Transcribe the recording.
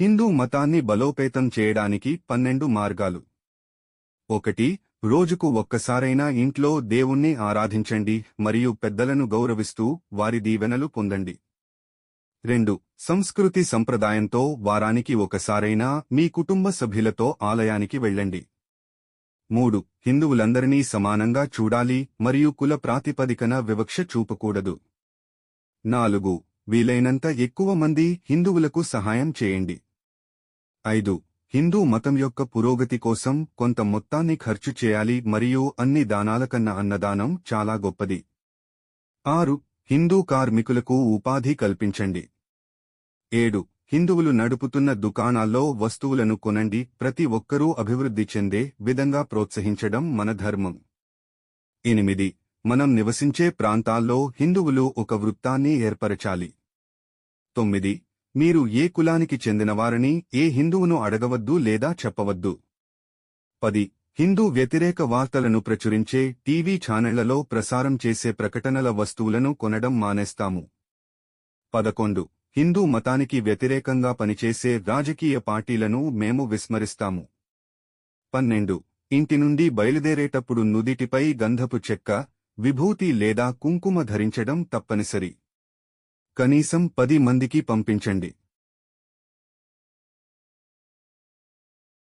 హిందూ మతాన్ని బలోపేతం చేయడానికి పన్నెండు మార్గాలు. ఒకటి రోజుకు ఒక్కసారైనా ఇంట్లో దేవుణ్ణి ఆరాధించండి మరియు పెద్దలను గౌరవిస్తూ వారి దీవెనలు పొందండి. రెండు సంస్కృతి సంప్రదాయంతో వారానికి ఒకసారైనా మీ కుటుంబ సభ్యులతో ఆలయానికి వెళ్ళండి. మూడు హిందువులందరినీ సమానంగా చూడాలి మరియు కుల ప్రాతిపదికన వివక్ష చూపకూడదు. నాలుగు వీలైనంత ఎక్కువ మంది హిందువులకు సహాయం చేయండి. ఐదు. హిందూ మతం యొక్క పురోగతి కోసం కొంత మొత్తాన్ని ఖర్చు చేయాలి మరియు అన్ని దానాల కన్నా అన్నదానం చాలా గొప్పది. ఆరు. హిందూ కార్మికులకు ఉపాధి కల్పించండి. ఏడు. హిందువులు నడుపుతున్న దుకాణాల్లో వస్తువులను కొనండి ప్రతి ఒక్కరూ అభివృద్ధి చెందే విధంగా ప్రోత్సహించడం మన ధర్మం. ఎనిమిది. మనం నివసించే ప్రాంతాల్లో హిందువులు ఒక వృత్తాన్ని ఏర్పరచాలి. తొమ్మిది. మీరు ఏ కులానికి చెందినవారని ఏ హిందువును అడగవద్దు లేదా చెప్పవద్దు. పది. హిందూ వ్యతిరేక వార్తలను ప్రచురించే టీవీ ఛానళ్ళలో ప్రసారం చేసే ప్రకటనల వస్తువులను కొనడం మానేస్తాము. పదకొండు. హిందూ మతానికి వ్యతిరేకంగా పనిచేసే రాజకీయ పార్టీలను మేము విస్మరిస్తాము. పన్నెండు. ఇంటి నుండి బయలుదేరేటప్పుడు నుదిటిపై గంధపు చెక్క విభూతి లేదా కుంకుమ ధరించడం తప్పనిసరి. కనీసం పది మందికి పంపించండి.